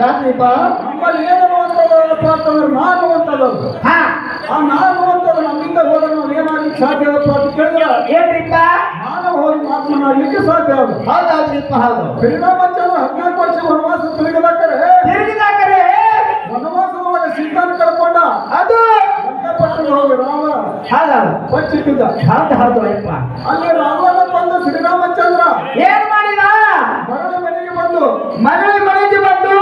ಯಾಕ್ರಿಪ್ಪ? ನಮ್ಮಲ್ಲಿ ಏನನ್ನುವಂಥದ್ದಪ್ಪ ಅಂತಂದ್ರೆ ನಾನು ಅಂತದ್ದು ಹಾ. ಆ ನಾನು ಅಂತದ್ದು ನಮ್ಮಿಂದ ಹೋದ್ರೆ ನಾವು ಏನಾಗ್ಲಿಕ್ಕೆ ಸಾಧ್ಯವಪ್ಪ ಅಂತ ಕೇಳಿದ್ರೆ? ಏನ್ರಿಪ್ಪ? ನಾನು ಹೋಗಿ ಮಾತನಾಡ್ಲಿಕ್ಕೆ ಸಾಧ್ಯ ಅದು. ಹೌದೌದ್ರಿಪ್ಪ ಹೌದು. ಶ್ರೀರಾಮಚಂದ್ರ ಹದಿನಾಲ್ಕು ವರ್ಷ ವನವಾಸ ತಿರುಗಿದಾಕರೆ. ತಿರುಗಿದಾಕರೆ? ವನವಾಸದೊಳಗೆ ಸೀತಾನ ಕಳ್ಕೊಂಡ. ಅದು. ಲಂಕಾಪಟ್ಟಣ ಹೋಗಿ ರಾಮ. ಹೌದೌದು. ಬಚ್ಚಿಟ್ಟಿದ್ದ ಹೌದು ಹೌದು ಅಯ್ಯಪ್ಪ. ಅಲ್ಲಿ ರಾಮನ ಬಂದು ಶ್ರೀರಾಮಚಂದ್ರ ಏನ್ ಮಾಡಿದ? ಮರಳ ಮನೆಗೆ ಬಂದು. ಮಗಳ ಮನೆಗೆ ಬಂದು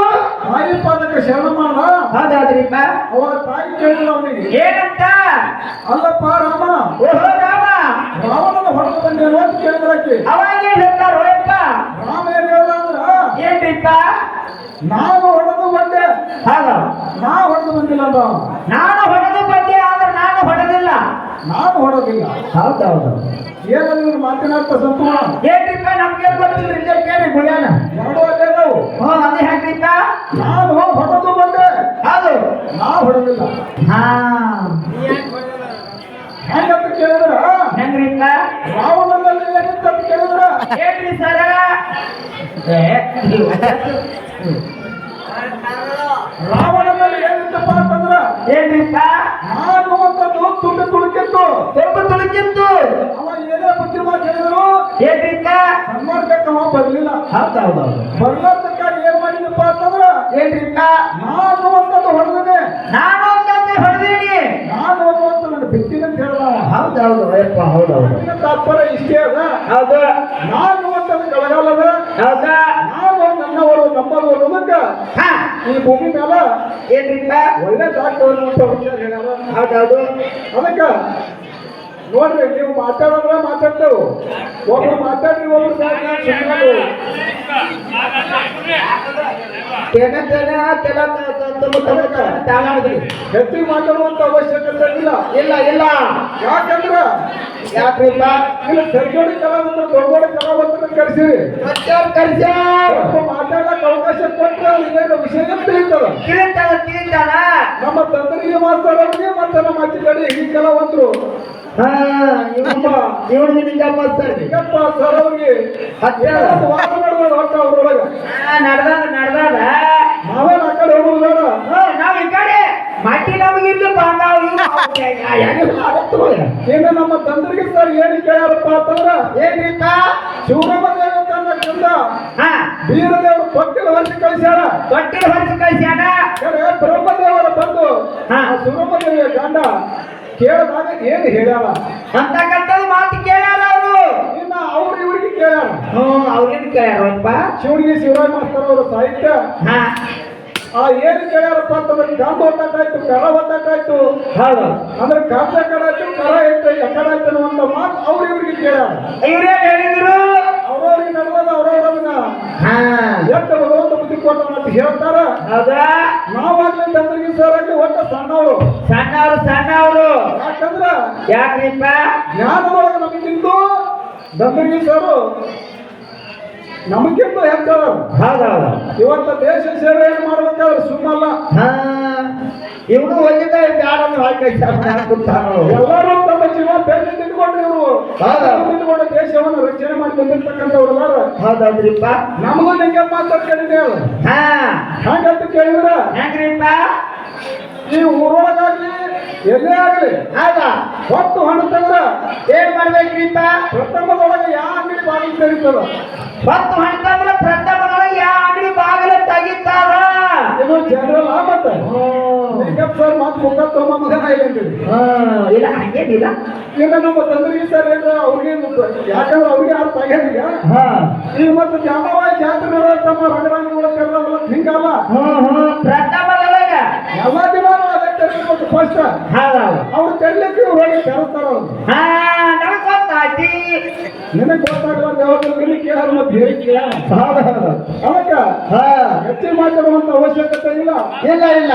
ತಾಯಿ ಪಾದಕ್ಕೆ ಶರಣ ಮಾಡ ಹೌದೌದ್ರಿಪ್ಪ ಅವರ ತಾಯಿ ಅವನಿಗೆ. ಏನಂತ? ಅಲ್ಲಪ್ಪ ರಾಮ ಓಹೋ ರಾಮ. ರಾವಣನ ಹೊಡೆದು ಅಂತ ಕೇಳಿದ್ರಕ್ಕೆ ಅವಾಗ ಹೇಳ್ತಾರ ಓಯಪ್ಪ ರಾಮ ಏನ್ ಅಂದ್ರ ಏನ್ರಿಪ್ಪ? ನಾನು ಹೊಡೆದು ಬಂದೆ. ನಾ ಹೊಡೆದು ಬಂದಿಲ್ಲ ಅಂತ. ನಾನು ಹೊಡೆದು ಬಂದೆ ಆದ್ರೆ ನಾನು ಹೊಡೆದಿಲ್ಲ. ನಾನು ಹೊಡೋದಿಲ್ಲ. ಹೌದೌದು ಏನಂದ್ರೆ ಮಾತನಾಡ್ತಾ ಸಂತೋಣ ಏನ್ರಿಪ್ಪ ನಮ್ಗೆ ಗೊತ್ತಿಲ್ಲ ಕೇಳಿ ಗುಳಿಯಾನ. ಅಲ್ಲೇ ನಾವು. ಹಾ ಅದೇ ಹೇಗ್ರಿಪ್ಪ? ನಾನು ಹೌದು ನಾ ಹೊಡೆದಿಲ್ಲ. ಹಾ. ಹೆಂಗಂತ ಕೇಳಿದ್ರ? ಹೆಂಗ್ರಿಪ್ಪ? ರಾವಣನಲ್ಲಿ ಏನಿತ್ತು ಅಂತ ಕೇಳಿದ್ರ. ಹೇಳ್ರಿ ಸರ? ರಾವಣನಲ್ಲಿ ಏನಿತ್ತಪ್ಪ ಅಂತಂದ್ರ ಏನ್ರಿ ನಾನು ಅಂತದ್ದು ತುಂಬಿ ತುಳುಕಿತ್ತು. ತುಂಬ ತುಳುಕಿತ್ತು. ಅವ ಏನೇ ಬುದ್ಧಿ ಮಾತು ಹೇಳಿದ್ರು ಏನ್ರಿಪ್ಪ? ಅವ ಬರ್ಲಿಲ್ಲ. ಹೌದೌದು. ಬರ್ಲಾರ್ದಕ್ಕ ಏನ್ ಮಾಡಿದಪ್ಪ ಅಂತಂದ್ರ ಏನ್ರಿಪ್ಪ? ನಾನು ಅಂತದ್ದು ಹೊಡೆದನೆ ನಾನು ಒಂದಂತೆ ಹೊಡೆದೀನಿ ನಾನು ಅಂತ ನನ್ನ ಬಿಟ್ಟಿನ ಅಂತ ಹೇಳ್ದ ಹೌದು ಹೌದು ಅಯ್ಯಪ್ಪ ಹೌದು ತಾತ್ಪರ್ಯ ಇಷ್ಟೇ ಅದ ಹೌದು. ನಾನು ಅಂತದ್ದು ಕಳಗಾಲದ ಹೌದಾ. ನಾನು ನನ್ನವರು ನಮ್ಮವರು ಅನ್ನೋದಕ್ಕ ಹಾ. ಈ ಭೂಮಿ ಮೇಲೆ ಏನ್ರಿಪ್ಪ? ಒಳ್ಳೆ ಡಾಕ್ಟರ್ ಅನ್ನುವಂತ ವಿಚಾರ ಹೇಳ್ಯಾರ. ಹೌದೌದು ಅದಕ್ಕ ನೋಡ್ರಿ ನೀವು ಮಾತಾಡೋದ್ರ ಮಾತಾಡ್ತೇವೆ. ಒಬ್ರು ಮಾತಾಡ್ರಿ ಒಬ್ರು ಸುಮ್ಮನೆ ತೆನ ತೆನ ತೆಲ ತಾನಾಡಿದ್ರಿ ಹೆಚ್ಚಿಗೆ ಮಾತಾಡುವಂತ ಅವಶ್ಯಕತೆ ಇಲ್ಲ. ಇಲ್ಲ ಇಲ್ಲ. ಯಾಕಂದ್ರ ಯಾಕ್ರಿಪ್ಪ ಇಲ್ಲಿ ಸರ್ಜೋಡಿ ಕಲಾವಂತರ ದೊಡ್ಡ ಕಲಾವಂತರ ಕರೆಸಿರಿ. ಕರ್ಸ್ಯಾರ್ ಮಾತಾಡಕ್ ಅವಕಾಶ ಕೊಟ್ಟರೆ ಅವ್ರಿಗೆ ವಿಷಯ ತಿಳಿತದ ತಿಳಿತಾಳ ತಿಳಿತಾಳ ನಮ್ಮ ತಂದರಿಗೆ ಮಾತಾಡೋರಿಗೆ ಮತ್ತೆ ನಮ್ಮ ಅಜ್ಜಿ ಕಡೆ ಈ ಕಲಾವಂತರು. ಹಾ ಇವ್ರು ಇವ್ರು ನಿಂಗೆ ಮಾಡ್ತಾರೆ ಈಗಪ್ಪ ಸರ್ ಅವ್ರಿಗೆ ಹತ್ತಿರ ವಾದ ನಡೆದ ಒಟ್ಟ ಅವ್ರೊಳಗ. ನಡ್ದಾದ ನಾವೇನ್ ಆ ಕಡೆ ಹೋಗುದು ಬೇಡ ಹ್ಞೂ ನಾವ್ ಈ ಕಡೆ ಮಟ್ಟಿ ನಮಗಿರ್ಲಿ ಬಾಂಗಾವ್ ಇನ್ನು ನಮ್ಮ ತಂದರಿಗೆ ಸರ್ ಏನು ಕೇಳ್ಯಾರಪ್ಪ ಅಂತಂದ್ರ ಏನ್ರಿಪ್ಪ ಶಿವರಾಮ ದೇವ ತನ್ನ ಕಂದ ಹಾ. ವೀರದೇವರು ಕೊಟ್ಟಿನ ವರ್ಷ ಕಳಿಸ್ಯಾರ ತೊಟ್ಟಿನ ಹಂಚಿ ಕಳಿಸ್ಯಾರ ಬ್ರಹ್ಮದೇವರ ಬಂದು ಸುರಮದೇವಿಯ ಗಂಡ ಕೇಳಿದಾಗ ಏನು ಹೇಳ್ಯಾರ ಅಂತಕ್ಕಂಥದ್ದು ಮಾತು ಕೇಳ್ಯಾರ ಅವರು. ಇನ್ನ ಅವ್ರು ಇವ್ರಿಗೆ ಕೇಳ್ಯಾರ. ಹ್ಞೂ ಅವ್ರಿಗೆ ಕೇಳ್ಯಾರಪ್ಪ ಶಿವನಿಗೆ ಶಿವರಾಯ ಮಾಸ್ತರ್ ಅವರ ಸಾಹಿತ್ಯ. ಹಾ. ಆ ಏನು ಕೇಳ್ಯಾರಪ್ಪ ಅಂತಂದ್ರೆ ಕಂಬ ಹೊತ್ತಾಯ್ತು ಕರ ಹೊತ್ತಾಯ್ತು ಹೌದು ಅಂದ್ರೆ ಕಂಬ ಕಡಾಯ್ತು ಕರ ಇತ್ತು ಎಕ್ಕಡಾಯ್ತು ಅನ್ನುವಂತ ಮಾತು ಅವ್ರು ಇವ್ರಿಗೆ ಕೇಳ್ಯಾರ. ಹೇಳಿದ್ರು? ಅವ್ರವ್ರಿಗೆ ನಡೆದ ಅವ್ರವ್ರನ್ನ ಹಾ. ಎಷ್ಟು ಭಗವಂತ ಬುದ್ಧಿ ಕೊಟ್ಟ ಅಂತ ಹೇಳ್ತಾರ? ಹೌದಾ? ನಾವಾಗ್ಲಿ ತಂದ್ರಿಗೆ ಸರ್ ಆಗ್ಲಿ ಒಟ್ಟ ಸಣ್ಣವರು. ಸಣ್ಣವರು ಸಣ್ಣವರು. ಯಾಕಂದ್ರ ಯಾಕ್ರಿಪ್ಪ? ಜ್ಞಾನದೊಳಗೆ ನಿಂತು ದಂದ್ರಿಗೆ ಸರ್ ನಮಗಿಂತ ಹೆಚ್ಚಾರ ಹೌದೌದು ಇವತ್ತ ದೇಶ ಸೇವೆ ಮಾಡ್ಬೇಕಾದ್ರೆ ಸುಮ್ಮಲ್ಲ. ಹಾ ಇವನು ಹೋಗಿದ್ದ ಬ್ಯಾಡ ಎಲ್ಲರೂ ತಮ್ಮ ಜೀವ ಬೆನ್ನ ತಿಂದ್ಕೊಂಡು ಇವರು? ತಿಂದ್ಕೊಂಡು ದೇಶವನ್ನು ರಕ್ಷಣೆ ಮಾಡಿ ಬಂದಿರ್ತಕ್ಕಂಥವ್ರು ಹೌದಾದ್ರಿಪ್ಪ ನಮಗೂ ನಿಂಗೆ ಮಾತಾಡ್ ಹಾ. ಹಾಗಂತ ಕೇಳಿದ್ರ ಹೆಂಗ್ರಿಪ್ಪ? ಈ ಊರೊಳಗಾಗ್ಲಿ ಎಲ್ಲೇ ಆಗ್ಲಿ ಆಗ ಹೊತ್ತು ಹಣ ತಂದ್ರ ಏನ್ ಮಾಡ್ಬೇಕ್ರಿಪ್ಪ? ಪ್ರಥಮದೊಳಗೆ ಯಾವ ಅಂಗಡಿ ಬಾಗಿಲು ತೆರೀತದ ಹೊತ್ತು ಹಣ್ಣಂದ್ರೆ ಪ್ರಥಮದೊಳಗೆ ಯಾ ಅಂಗಡಿ ಬಾಗಿಲ ತೆಗಿತಾರ? ಇದು ಜನರಲ್ ಮತ್ತ. ಮೇಕಪ್ ಸರ್ ಮಾತು ಮುಖ ತಮ್ಮ ಮಗ ಇಲ್ಲ ಹಂಗೇನಿಲ್ಲ. ಇಲ್ಲ ನಮ್ಮ ತಂದ್ರಿಗೆ ಸರ್ ಏನ್ರ ಅವ್ರಿಗೆ ಯಾಕಂದ್ರೆ ಅವ್ರಿಗೆ ಅರ್ಥ ಆಗ್ಯದ ಈಗ ಮತ್ತೆ ಜಾಮವ ಜಾತ್ರೆ ತಮ್ಮ ರಂಗರಂಗಗಳ ಕರೆದವಲ್ಲ ಹಿಂಗಲ್ಲ. ಪ್ರಥಮದೊಳಗ ಎಲ್ಲ ದಿನ ಅದೇ ತೆರಬೇಕು ಫಸ್ಟ್ ಅವ್ರು ತೆರಲಿಕ್ಕೆ ಹೋಗಿ ಅವ್ರು. ನನಗ್ ಮಾಡಿ ನಿನಗೆ ಗೊತ್ತಾಗಲಾರ್ದ ಯಾವ್ದು ಕೇಳಾರ ಮತ್ತೆ ಹೇಳಿ ಕೇಳ ಅದಕ್ಕ ಹೆಚ್ಚಿನ ಮಾತಾಡುವಂತ ಅವಶ್ಯಕತೆ ಇಲ್ಲ ಇಲ್ಲ ಇಲ್ಲ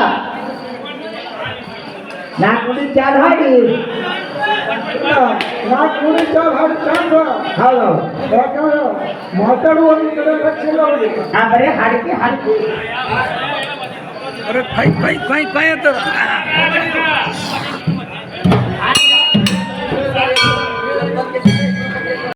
ನಾಲ್ಕು ಕುಡಿ ಚಾರ್ ಹಾಡಿ ನಾಲ್ಕು ಕುಡಿ ಚಾರ್ ಹಾಡಿ ಚಾಂದ ಹೌದು ಯಾಕಂದ್ರೆ ಮಾತಾಡುವ ಕಡೆ ರಕ್ಷಿಲ್ಲ ಅವರಿಗೆ ಬರೀ ಹಾಡಿಕೆ ಹಾಡಿಕೆ ಅರೆ ಫೈ ಫೈ ಫೈ ಫೈ ಅಂತ